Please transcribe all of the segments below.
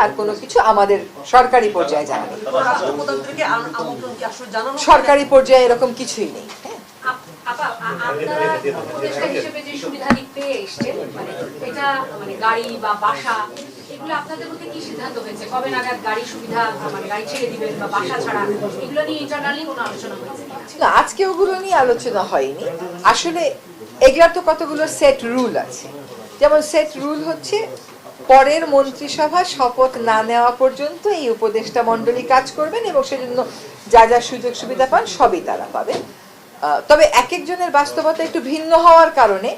আর কোনো কিছু আমাদের সরকারি পর্যায়ে জানা নেই। রাষ্ট্রপ্রধানদেরকে আম- আমন্ত্রণ কি আসলে জানানো হয়? সরকারি পর্যায়ে এরকম কিছুই নেই আজকে ওগুলো নিয়ে আলোচনা হয়নি। আসলে এগুলার তো কতগুলো সেট রুল আছে। যেমন সেট রুল হচ্ছে পরের মন্ত্রিসভা শপথ না নেওয়া পর্যন্ত এই উপদেষ্টা মণ্ডলী কাজ করবেন এবং সেজন্য যা যা সুযোগ সুবিধা পান সবই তারা পাবেন। তবে এক একজনের বাস্তবতা একটু ভিন্ন হওয়ার কারণে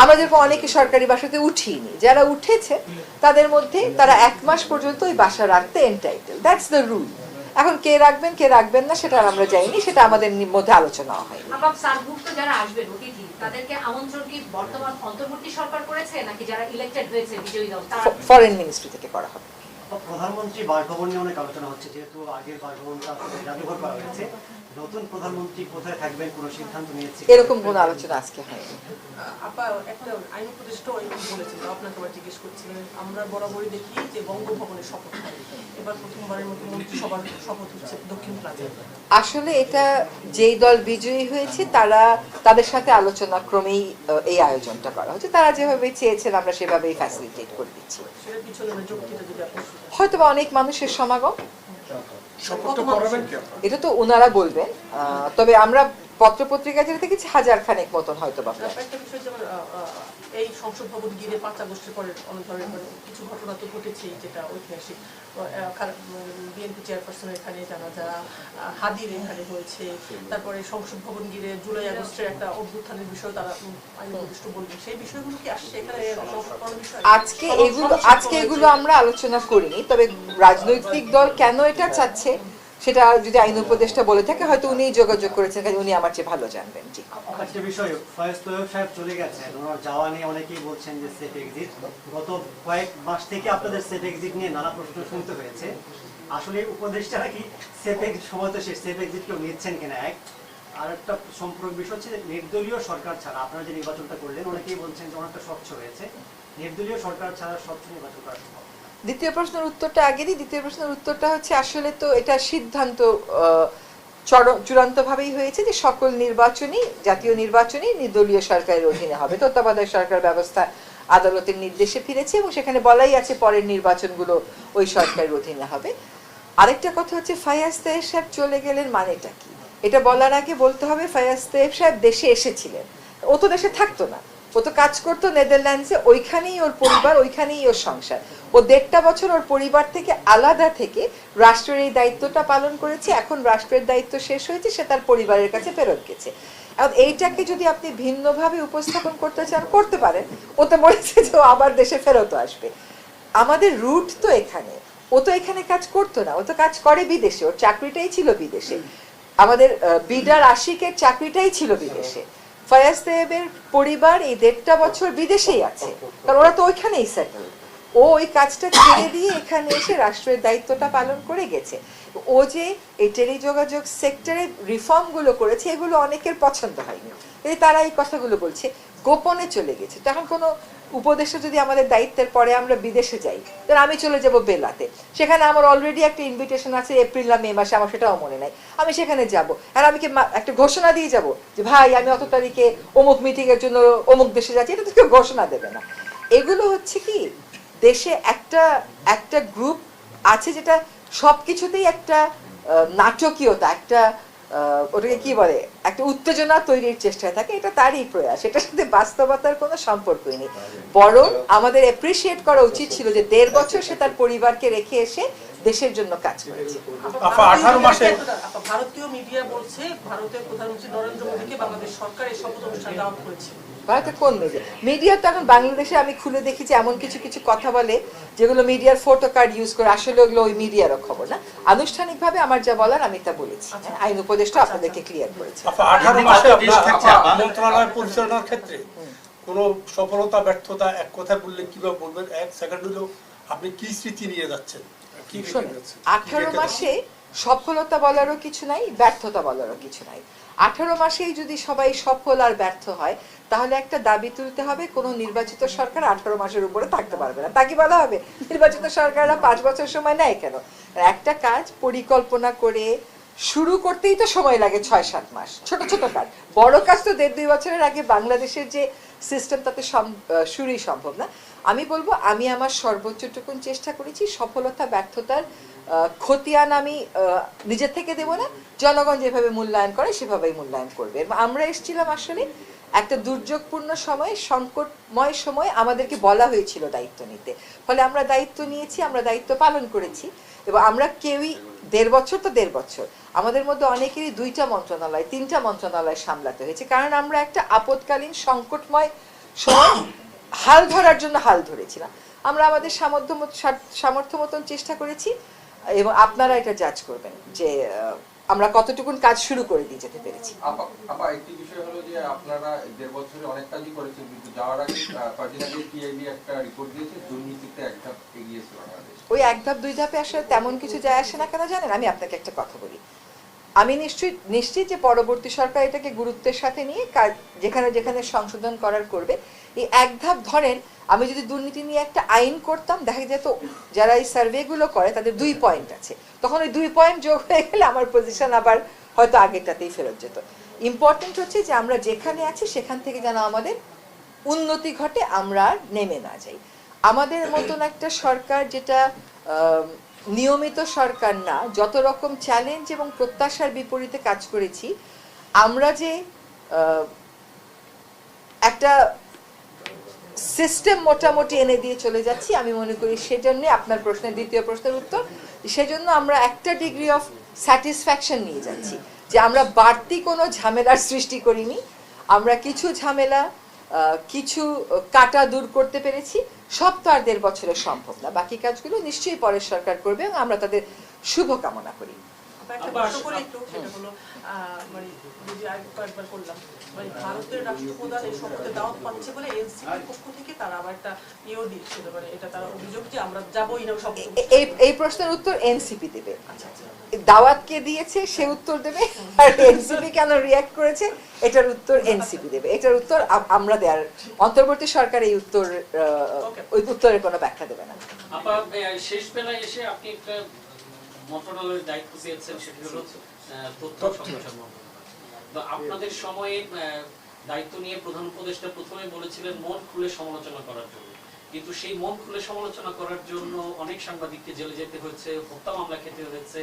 আমরা যেরকম অনেকে সরকারি বাসাতে উঠিনি, যারা উঠেছে তাদের মধ্যে তারা এক মাস পর্যন্ত ওই বাসা রাখতে এন্টাইটেল দ্যাটস দ্য রুল এখন কে রাখবেন কে রাখবেন না সেটা আমরা যাইনি সেটা আমাদের মধ্যে আলোচনা হয় যারা আসবেন অতিথি তাদেরকে আমন্ত্রণ কি বর্তমান অন্তর্বর্তী সরকার করেছে নাকি যারা ইলেক্টেড হয়েছে বিজয়ী দল ফরেন মিনিস্ট্রি থেকে করা হবে। প্রধানমন্ত্রী বাসভবন নিয়ে অনেক আলোচনা হচ্ছে যেহেতু আগের বাসভবনটা জাদুঘর করা হয়েছে। নতুন প্রধানমন্ত্রী কোথায় থাকবেন কোনো সিদ্ধান্ত নিয়েছে? এরকম কোনো আলোচনা আজকে হয়নি। আপা একটা আইন উপদেষ্টা এরকম বলেছিল আপনাকে আবার জিজ্ঞেস করছিলেন আমরা বরাবরই দেখি যে বঙ্গভবনে শপথ এবার প্রথমবারের মতো মন্ত্রিসভার শপথ হচ্ছে দক্ষিণ প্লাজায় আসলে এটা যেই দল বিজয়ী হয়েছে তারা তাদের সাথে আলোচনা ক্রমেই এই আয়োজনটা করা হচ্ছে। তারা যেভাবে চেয়েছেন আমরা সেভাবেই ফ্যাসিলিটেট করে দিচ্ছি। আপনি হয়তো অনেক মানুষের সমাগম এটা তো ওনারা বলবেন। আহ, তবে আমরা পত্র পত্রপত্রিকা যেটা দেখেছি হাজার খানেক মতন হয়তো বা এই সংসদ ভবন ঘিরে পাঁচ আগস্টের পরে অনেক ধরনের মানে কিছু ঘটনা তো ঘটেছেই যেটা ঐতিহাসিক। বিএনপি চেয়ারপারসন এখানে জানা যা হাদির এখানে হয়েছে। তারপরে সংসদ ভবন ঘিরে জুলাই আগস্টের একটা অভ্যুত্থানের বিষয় তারা আইন উপদেষ্ট বলবেন সেই বিষয়গুলো কি আসছে এখানে আজকে এগুলো আজকে এগুলো আমরা আলোচনা করিনি তবে রাজনৈতিক দল কেন এটা চাচ্ছে? সেটা যদি আইন উপদেষ্টা বলে থাকে, হয়তো উনিই যোগাযোগ করেছেন কাজে উনি আমার চেয়ে ভালো জানবেন, জি। একটা বিষয়, ফয়েজ তৈয়ব সাহেব চলে গেছেন। ওনার যাওয়া নিয়ে অনেকেই বলছেন যে সেফ এক্সিট। গত কয়েক মাস থেকে আপনাদের সেফ এক্সিট নিয়ে নানা প্রশ্ন শুনতে হয়েছে। আসলে উপদেষ্টারা কি সেফ এক্সিট, সময় তো সেই সেফ এক্সিট কেউ নিচ্ছেন কিনা এক? আর একটা সম্পর্ক বিষয় হচ্ছে নির্দলীয় সরকার ছাড়া, আপনারা যে নির্বাচনটা করলেন, অনেকেই বলছেন যে অনেকটা স্বচ্ছ হয়েছে। নির্দলীয় সরকার ছাড়া স্বচ্ছ নির্বাচন করা সম্ভব দ্বিতীয় প্রশ্নের উত্তরটা আগে দিই দ্বিতীয় প্রশ্নের উত্তরটা হচ্ছে আসলে তো এটা সিদ্ধান্ত চূড়ান্তভাবেই হয়েছে যে সকল নির্বাচনই, জাতীয় নির্বাচনই নির্দলীয় সরকারের অধীনে হবে। তত্ত্বাবধায়ক সরকার ব্যবস্থা আদালতের নির্দেশে ফিরেছে এবং সেখানে বলাই আছে পরের নির্বাচনগুলো ওই সরকারের অধীনে হবে। আরেকটা কথা হচ্ছে ফায়াজ তাহের সাহেব চলে গেলেন মানেটা কি? এটা বলার আগে বলতে হবে ফায়াজ তাহেব সাহেব দেশে এসেছিলেন। ও তো দেশে থাকতো না। ও তো কাজ করতো নেদারল্যান্ডসে, ওইখানেই ওর পরিবার, ওইখানেই ওর সংসার। ও দেড়টা বছর ওর পরিবার থেকে আলাদা থেকে রাষ্ট্রের এই দায়িত্বটা পালন করেছে। এখন রাষ্ট্রের দায়িত্ব শেষ হয়েছে, সে তার পরিবারের কাছে ফেরত গেছে। এখন এইটাকে যদি আপনি ভিন্নভাবে উপস্থাপন করতে চান, করতে পারেন। ও তো বলেছে যে আবার দেশে ফেরত আসবে। আমাদের রুট তো এখানে। ও তো এখানে কাজ করতো না। ও তো কাজ করে বিদেশে। ওর চাকরিটাই ছিল বিদেশে। আমাদের বিডার আশিকের চাকরিটাই ছিল বিদেশে। ফয়াজ দেবের পরিবার এই দেড়টা বছর বিদেশেই আছে। কারণ ওরা তো ওইখানেই সেটেল ও ওই কাজটা ছেড়ে দিয়ে এখানে এসে রাষ্ট্রের দায়িত্বটা পালন করে গেছে। ও যে এই টেলিযোগাযোগ সেক্টরে রিফর্মগুলো করেছে, এগুলো অনেকের পছন্দ হয়নি। এই তারা এই কথাগুলো বলছে, গোপনে চলে গেছে। তখন কোনো উপদেশে যদি আমাদের দায়িত্বের পরে আমরা বিদেশে যাই, তাহলে আমি চলে যাব বেলাতে। সেখানে আমার অলরেডি একটা ইনভিটেশন আছে এপ্রিল না মে মাসে, আমার সেটাও মনে নাই। আমি সেখানে যাব। আর আমি কি একটা ঘোষণা দিয়ে যাব যে, ভাই, আমি অত তারিখে অমুক মিটিং এর জন্য অমুক দেশে যাচ্ছি। এটা তো কেউ ঘোষণা দেবে না। এগুলো হচ্ছে কি? দেশে একটা একটা গ্রুপ আছে যেটা সব কিছুতেই একটা নাটকীয়তা, একটা ওটাকে কি বলে, একটা উত্তেজনা তৈরির চেষ্টায় থাকে। এটা তারই প্রয়াস। এটার সাথে বাস্তবতার কোনো সম্পর্কই নেই। বরং আমাদের অ্যাপ্রিসিয়েট করা উচিত ছিল যে দেড় বছর সে তার পরিবারকে রেখে এসে দেশের জন্য কাজ করেছে। আপা, 18 মাসে- ভারতীয় মিডিয়া বলছে ভারতের প্রধানমন্ত্রী নরেন্দ্র মোদীকে বাংলাদেশ সরকার এই শপথ অনুষ্ঠান দাওয়াত করেছে ভারতে কোন মিডিয়া মিডিয়া তো এখন বাংলাদেশে আমি খুলে দেখেছি এমন কিছু কিছু কথা বলে যেগুলো মিডিয়ার ফটো কার্ড ইউজ করে আসলে ওগুলো ওই মিডিয়ারও খবর না। আনুষ্ঠানিকভাবে আমার যা বলার আমি তা বলেছি। হ্যাঁ, আইন উপদেষ্টা আপনাদেরকে ক্লিয়ার করেছে। আঠারো মাসে। মন্ত্রণালয় পরিচালনার ক্ষেত্রে? কোনো সফলতা ব্যর্থতা এক কথায় বললে কীভাবে বলবেন? এক সেকেন্ড হলো আপনি কি স্মৃতি নিয়ে যাচ্ছেন? আঠারো মাসে সফলতা বলারও কিছু নাই ব্যর্থতা বলারও কিছু নাই। আঠারো মাসেই যদি সবাই সফল আর ব্যর্থ হয় তাহলে একটা দাবি তুলতে হবে কোনো নির্বাচিত সরকার আঠারো মাসের উপরে থাকতে পারবে না। তাকে বলা হবে? নির্বাচিত সরকাররা পাঁচ বছর সময় নেয় কেন? একটা কাজ পরিকল্পনা করে শুরু করতেই তো সময় লাগে ছয়, সাত মাস। ছোট ছোট কাজ। বড় কাজ তো দেড়, দুই বছরের আগে বাংলাদেশের যে সিস্টেম তাতে শুরুই সম্ভব না। আমি বলব, আমি আমার সর্বোচ্চটুকুন চেষ্টা করেছি সফলতা, ব্যর্থতার খতিয়ান আমি নিজের থেকে দেব না। জনগণ যেভাবে মূল্যায়ন করে, সেভাবেই মূল্যায়ন করবে। আমরা এসেছিলাম আসলে একটা দুর্যোগপূর্ণ সময়ে, সংকটময় সময় আমাদেরকে বলা হয়েছিল দায়িত্ব নিতে। ফলে আমরা দায়িত্ব নিয়েছি, আমরা দায়িত্ব পালন করেছি। এবং আমরা কেউই দেড় বছর তো দেড় বছর। আমাদের মধ্যে অনেকেরই দুইটা মন্ত্রণালয়, তিনটা মন্ত্রণালয় সামলাতে হয়েছে। কারণ আমরা একটা আপদকালীন, সংকটময় সময় হাল ধরার জন্য হাল ধরেছিলাম। আমরা আমাদের সামর্থ্য সামর্থ্য মতন চেষ্টা করেছি এবং আপনারা এটা জাজ করবেন যে আমরা কতটুকুন কাজ শুরু করে দিয়ে যেতে পেরেছি। আপা একটি বিষয় হলো যে আপনারা দেড় বছরে অনেক কাজই করেছেন কিন্তু যাওয়ার আগে কয়েকদিন আগে টিআইবি একটা রিপোর্ট দিয়েছে দুর্নীতিতে এক ধাপ এগিয়েছে বাংলাদেশ। ওই এক ধাপ দুই ধাপে আসলে তেমন কিছু যায় আসে না কেন জানেন? আমি আপনাকে একটা কথা বলি। আমি নিশ্চয়ই নিশ্চিত যে পরবর্তী সরকার এটাকে গুরুত্বের সাথে নিয়ে কাজ- যেখানে যেখানে সংশোধন করার করবে এই এক ধাপ ধরেন আমি যদি দুর্নীতি নিয়ে একটা আইন করতাম, দেখা যেত যারা এই সার্ভেগুলো করে, তাদের দুই পয়েন্ট আছে। তখন ওই দুই পয়েন্ট যোগ হয়ে গেলে আমার পজিশন আবার হয়তো আগেরটাতেই ফেরত যেত। ইম্পর্টেন্ট হচ্ছে যে আমরা যেখানে আছি, সেখান থেকে যেন আমাদের উন্নতি ঘটে, আমরা আর নেমে না যাই। আমাদের মতন একটা সরকার যেটা নিয়মিত সরকার না, যত রকম চ্যালেঞ্জ এবং প্রত্যাশার বিপরীতে কাজ করেছি, আমরা যে একটা সিস্টেম মোটামুটি এনে দিয়ে চলে যাচ্ছি। আমি মনে করি সেজন্য আপনার প্রশ্নের দ্বিতীয় প্রশ্নের উত্তর। সেজন্য আমরা একটা ডিগ্রি অফ স্যাটিসফ্যাকশন নিয়ে যাচ্ছি। যে আমরা বাড়তি কোনো ঝামেলার সৃষ্টি করিনি। আমরা কিছু ঝামেলা কিছু কাটা দূর করতে পেরেছি। সব তো আর দেড় বছরে সম্ভব না। বাকি কাজগুলো নিশ্চয়ই পরের সরকার করবে এবং আমরা তাদের শুভ কামনা করি। একটা প্রশ্ন করে একটু সেটা হলো মানে যদি আগে করলাম। মানে ভারতের রাষ্ট্রপ্রধান এই শপথে দাওয়াত পাচ্ছে বলে এনসিপির পক্ষ থেকে তারা আবার একটা ইয়েও দিচ্ছিল মানে এটা তারা অভিযোগ যে আমরা যাবোই না শপথ এই এই প্রশ্নের উত্তর এনসিপি দেবে। আচ্ছা আচ্ছা। দাওয়াত কে দিয়েছে সে উত্তর দেবে আর এনসিপি কেন রিয়াক্ট করেছে এটার উত্তর এনসিপি দেবে। এটার উত্তর আমরা দেওয়ার অন্তর্বর্তী সরকার এই উত্তর আহ, ওই উত্তরের কোনো ব্যাখ্যা দেবে না। শেষ বেলায় এসে আপনি একটা মন্ত্রণালয়ের দায়িত্ব পেয়েছেন সেটি হলো আহ, তথ্য সম্প্রচার মন্ত্রণালয়। তো আপনাদের সময়ে আহ, দায়িত্ব নিয়ে প্রধান উপদেষ্টা প্রথমে বলেছিলেন মন খুলে সমালোচনা করার জন্য। কিন্তু সেই মন খুলে সমালোচনা করার জন্য অনেক সাংবাদিককে জেলে যেতে হয়েছে হত্যা মামলা খেতে হয়েছে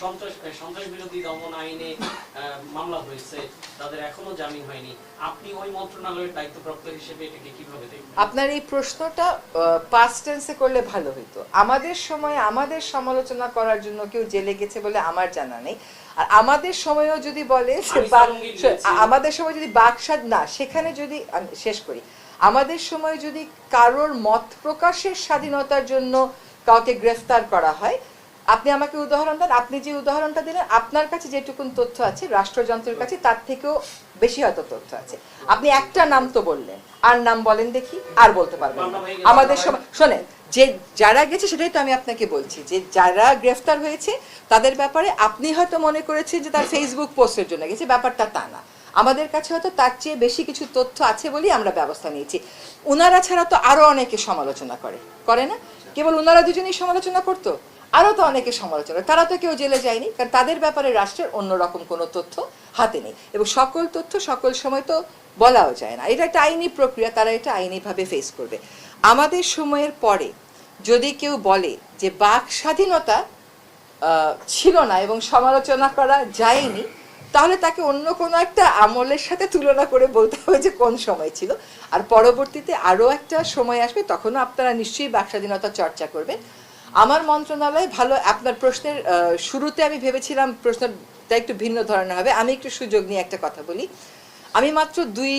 সন্ত্রাস সন্ত্রাস বিরোধী দমন আইনে মামলা হয়েছে তাদের এখনও জামিন হয়নি। আপনি ওই মন্ত্রণালয়ের দায়িত্বপ্রাপ্ত হিসেবে এটাকে কীভাবে দেখবেন? আপনার এই প্রশ্নটা পাস্ট টেন্সে করলে ভালো হইতো। আমাদের সময় আমাদের সমালোচনা করার জন্য কেউ জেলে গেছে বলে আমার জানা নেই। আর আমাদের সময়ও যদি বলে। আমাদের সময় যদি বাকস্বাদ না সেখানে যদি শেষ করি আমাদের সময় যদি কারোর মত প্রকাশের স্বাধীনতার জন্য কাউকে গ্রেফতার করা হয়, আপনি আমাকে উদাহরণ দেন, আপনি যে উদাহরণটা দিলেন, আপনার কাছে যেটুকুন তথ্য আছে, রাষ্ট্রযন্ত্রের কাছে, তার থেকেও বেশি হয়তো তথ্য আছে আপনি একটা নাম তো বললেন, আর নাম বলেন দেখি, আর বলতে পারবেন। আমাদের সময় শোনেন, যে যারা গেছে সেটাই তো আমি আপনাকে বলছি, যে যারা গ্রেফতার হয়েছে, তাদের ব্যাপারে আপনি হয়তো মনে করেছেন যে তার ফেসবুক পোস্টের জন্য গেছে, ব্যাপারটা তা না আমাদের কাছে হয়তো তার চেয়ে বেশি কিছু তথ্য আছে বলেই আমরা ব্যবস্থা নিয়েছি। উনারা ছাড়া তো আরও অনেকে সমালোচনা করে। করে না? কেবল উনারা দুজনেই সমালোচনা করতো? আরও তো অনেকে সমালোচনা। তারা তো কেউ জেলে যায়নি, কারণ তাদের ব্যাপারে রাষ্ট্রের অন্যরকম কোনো তথ্য হাতে নেই। এবং সকল তথ্য সকল সময় তো বলাও যায় না। এটা একটা আইনি প্রক্রিয়া, তারা এটা আইনিভাবে ফেস করবে। আমাদের সময়ের পরে যদি কেউ বলে যে বাক স্বাধীনতা ছিল না এবং সমালোচনা করা যায়নি তাহলে তাকে অন্য কোনো একটা আমলের সাথে তুলনা করে বলতে হবে যে কোন সময় ছিল। আর পরবর্তীতে আরও একটা সময় আসবে, তখনও আপনারা নিশ্চয়ই বাক স্বাধীনতা চর্চা করবেন। আমার মন্ত্রণালয় ভালো, আপনার প্রশ্নের শুরুতে আমি ভেবেছিলাম প্রশ্নটা একটু ভিন্ন ধরনের হবে। আমি একটু সুযোগ নিয়ে একটা কথা বলি। আমি মাত্র দুই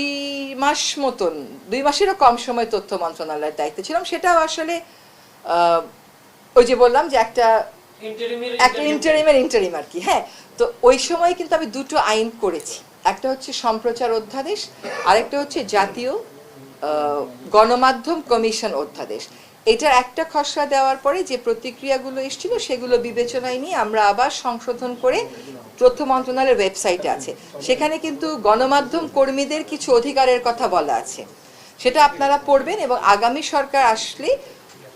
মাস মতন, দুই মাসেরও কম সময় তথ্য মন্ত্রণালয়ের দায়িত্বে ছিলাম। সেটাও আসলে ওই যে বললাম যে একটা একটা ইন্টারিমের ইন্টারিম আর কি হ্যাঁ। তো ওই সময় কিন্তু আমি দুটো আইন করেছি। একটা হচ্ছে সম্প্রচার অধ্যাদেশ আরেকটা হচ্ছে জাতীয় গণমাধ্যম কমিশন অধ্যাদেশ। এটার একটা খসড়া দেওয়ার পরে যে প্রতিক্রিয়াগুলো এসেছিল সেগুলো বিবেচনায় নিয়ে আমরা আবার সংশোধন করে তথ্য মন্ত্রণালয়ের ওয়েবসাইটে আছে। সেখানে কিন্তু গণমাধ্যম কর্মীদের কিছু অধিকারের কথা বলা আছে। সেটা আপনারা পড়বেন এবং আগামী সরকার আসলে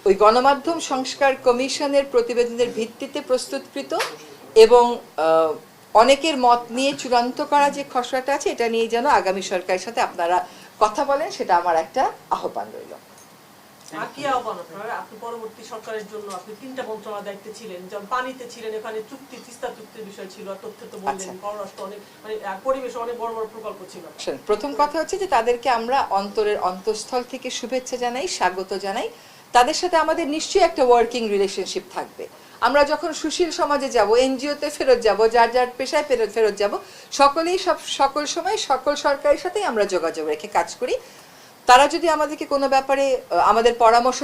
ওই গণমাধ্যম সংস্কার কমিশনের প্রতিবেদনের ভিত্তিতে প্রস্তুতকৃত এবং অনেকের মত নিয়ে চূড়ান্ত করা যে খসড়াটা আছে এটা নিয়ে যেন আগামী সরকারের সাথে আপনারা কথা বলেন সেটা আমার একটা আহ্বান রইল। আর কি আহ্বান আপনার? আপনি পরবর্তী সরকারের জন্য আপনি তিনটা মন্ত্রণালয় দায়িত্বে ছিলেন যেমন পানিতে ছিলেন এখানে চুক্তি তিস্তা চুক্তির বিষয় ছিল তথ্য তো বললেন আচ্ছা। পররাষ্ট্র অনেক মানে আর অনেক বড় বড় প্রকল্প ছিল। প্রথম কথা হচ্ছে যে তাদেরকে আমরা অন্তরের অন্তঃস্থল থেকে শুভেচ্ছা জানাই স্বাগত জানাই। তাদের সাথে আমাদের নিশ্চয়ই একটা ওয়ার্কিং রিলেশনশিপ থাকবে। আমরা যখন সুশীল সমাজে যাব, এনজিওতে ফেরত যাব, যার যার পেশায় ফেরত ফেরত যাব, সকলেই সব, সকল সময় সকল সরকারের সাথেই আমরা যোগাযোগ রেখে কাজ করি। তারা যদি আমাদেরকে কোনো ব্যাপারে আমাদের পরামর্শ,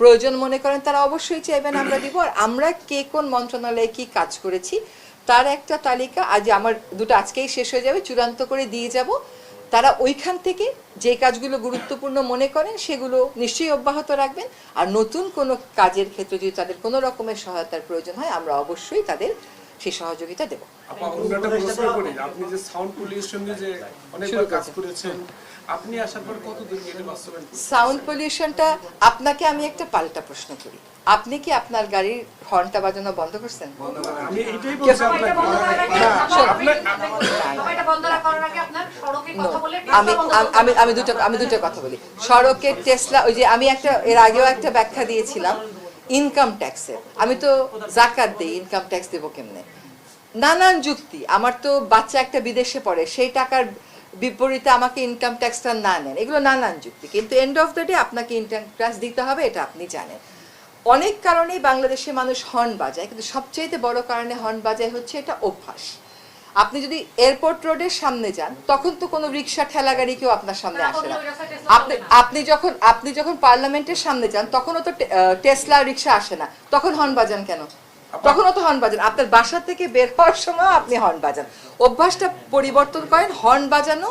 প্রয়োজন মনে করেন, তারা অবশ্যই চাইবেন আমরা দিব। আর আমরা কে কোন মন্ত্রণালয়ে কি কাজ করেছি, তার একটা তালিকা, আজ আমার দুটো আজকেই শেষ হয়ে যাবে, চূড়ান্ত করে দিয়ে যাব। তারা ওইখান থেকে যে কাজগুলো গুরুত্বপূর্ণ মনে করেন, সেগুলো নিশ্চয়ই অব্যাহত রাখবেন। আর নতুন কোনো কাজের ক্ষেত্রে যদি তাদের কোনো রকমের সহায়তার প্রয়োজন হয়, আমরা অবশ্যই তাদের সেই সহযোগিতা দেব। আপা অন্য একটা প্রশ্ন করি। আপনি যে সাউন্ড পলিউশন নিয়ে যে অনেকবার কাজ করেছেন আপনি আসার পর কতদিন এটা বাস্তবায়ন সাউন্ড পলিউশনটা আপনাকে আমি একটা পাল্টা প্রশ্ন করি। আপনি কি আপনার গাড়ির হর্নটা বাজানো বন্ধ করছেন? বলছি আমি আমি দুটো আমি দুটো কথা বলি। সড়কের টেসলা ওই যে আমি একটা এর আগেও একটা ব্যাখ্যা দিয়েছিলাম। ইনকাম ট্যাক্সের আমি তো জাকাত দিই ইনকাম ট্যাক্স দেবো কেমনে? নানান যুক্তি। আমার তো বাচ্চা একটা বিদেশে পড়ে, সেই টাকার বিপরীতে আমাকে ইনকাম ট্যাক্সটা না নেন। এগুলো নানান যুক্তি। কিন্তু এন্ড অফ দ্য ডে আপনাকে ইনকাম ট্যাক্স দিতে হবে, এটা আপনি জানেন। অনেক কারণেই বাংলাদেশে মানুষ হর্ন বাজায়, কিন্তু সবচেয়ে বড় কারণে হর্ন বাজায় হচ্ছে এটা অভ্যাস। আপনি যদি এয়ারপোর্ট রোডের সামনে যান তখন তো কোনো রিক্সা ঠেলা গাড়ি কেউ আপনার সামনে আসে না। আপনি আপনি যখন আপনি যখন পার্লামেন্টের সামনে যান তখনও তো আহ, টেসলা রিক্সা আসে না। তখন হর্ন বাজান কেন তখনও তো হর্ন বাজান আপনার বাসা থেকে বের হওয়ার সময় আপনি হর্ন বাজান অভ্যাসটা পরিবর্তন করেন হর্ন বাজানো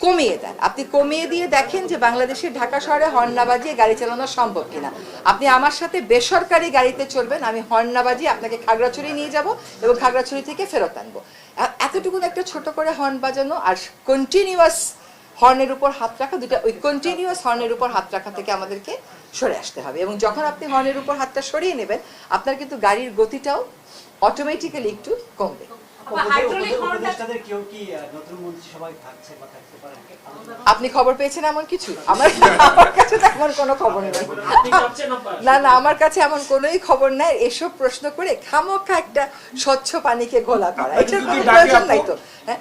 কমিয়ে দেন। আপনি কমিয়ে দিয়ে দেখেন যে বাংলাদেশের ঢাকা শহরে হর্ন না বাজিয়ে গাড়ি চালানো সম্ভব কিনা। আপনি আমার সাথে বেসরকারি গাড়িতে চলবেন, আমি হর্ন না বাজিয়ে আপনাকে খাগড়াছড়ি নিয়ে যাব এবং খাগড়াছড়ি থেকে ফেরত আনব। এ- এতটুকুন একটা ছোট করে হর্ন বাজানো আর কন্টিনিউয়াস হর্নের উপর হাত রাখা দুটা ওই কন্টিনিউয়াস হর্নের উপর হাত রাখা থেকে আমাদেরকে সরে আসতে হবে এবং যখন আপনি হর্নের উপর হাতটা সরিয়ে নেবেন, আপনার কিন্তু গাড়ির গতিটাও অটোমেটিক্যালি একটু কমবে। আপনি খবর পেয়েছেন এমন কিছু? আমার আমার কাছে তো এমন কোনো খবর নেই। না না না আমার কাছে এমন কোনোই খবর নাই। এসব প্রশ্ন করে খামোখা একটা স্বচ্ছ পানিকে ঘোলা করা। এটার কোনো প্রয়োজন নাই তো। হ্যাঁ,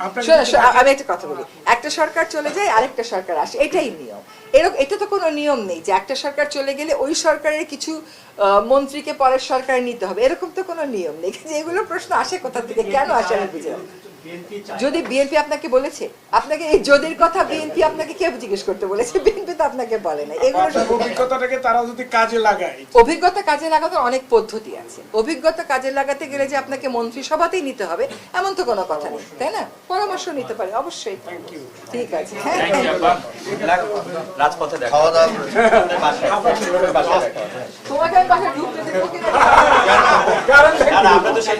আমি একটা কথা বলি। একটা সরকার চলে যায় আরেকটা সরকার আসে। এটাই নিয়ম। এরকম এটা তো কোনো নিয়ম নেই যে একটা সরকার চলে গেলে ওই সরকারের কিছু মন্ত্রীকে পরের সরকার নিতে হবে। এরকম তো কোনো নিয়ম নেই। যে এগুলো প্রশ্ন আসে কোথা থেকে? কেন আসে আমি বুঝলাম যদি বিএনপি আপনাকে বলেছে আপনাকে এই যদির কথা বিএনপি আপনাকে কে জিজ্ঞেস করতে বলেছে বিএনপি তো আপনাকে বলে না। এগুলো অভিজ্ঞতাটাকে তারা যদি কাজে লাগায়। অভিজ্ঞতা কাজে লাগাতে অনেক পদ্ধতি আছে। অভিজ্ঞতা কাজে লাগাতে গেলে যে আপনাকে মন্ত্রিসভাতেই নিতে হবে এমন তো কোনো কথা নেই তাই না? পরামর্শ নিতে পারে অবশ্যই। ঠিক আছে হ্যাঁ। রাজপথে দেখা তোমাকে আমি বাসায় ঢুকতে দেবো কিনা? আমরা তো সেই।